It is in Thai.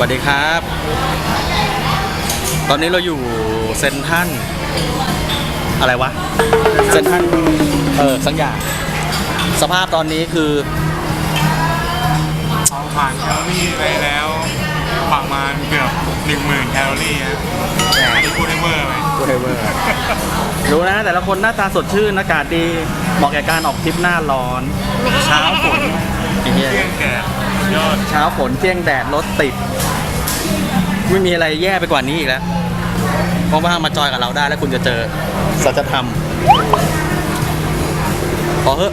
วัสดีครับ ตอนนี้เราอยู่เซนทรันอะไรวะ เซนทรันเออสักอย่าง สภาพตอนนี้คือเอาผ่านแคลอรี่ไปแล้วประมาณเกือบ10,000แคลอรี่ฮะอันนี้พูดให้เวอร์ไหมกูเทเวอร์รู้นะ แต่ละคนหน้าตาสดชื่นอากาศดีเหมาะแก่การออกทริปหน้าร้อน เช้าฝนไอ้ เหี้ยเที่ยงแก่ยอดเช้าฝนเที่ยงแดดรถติด ไม่มีอะไรแย่ไปกว่านี้อีกแล้วเพราะว่ามาจอยกับเราได้แล้วคุณจะเจอสัจธรรมพอเถอะ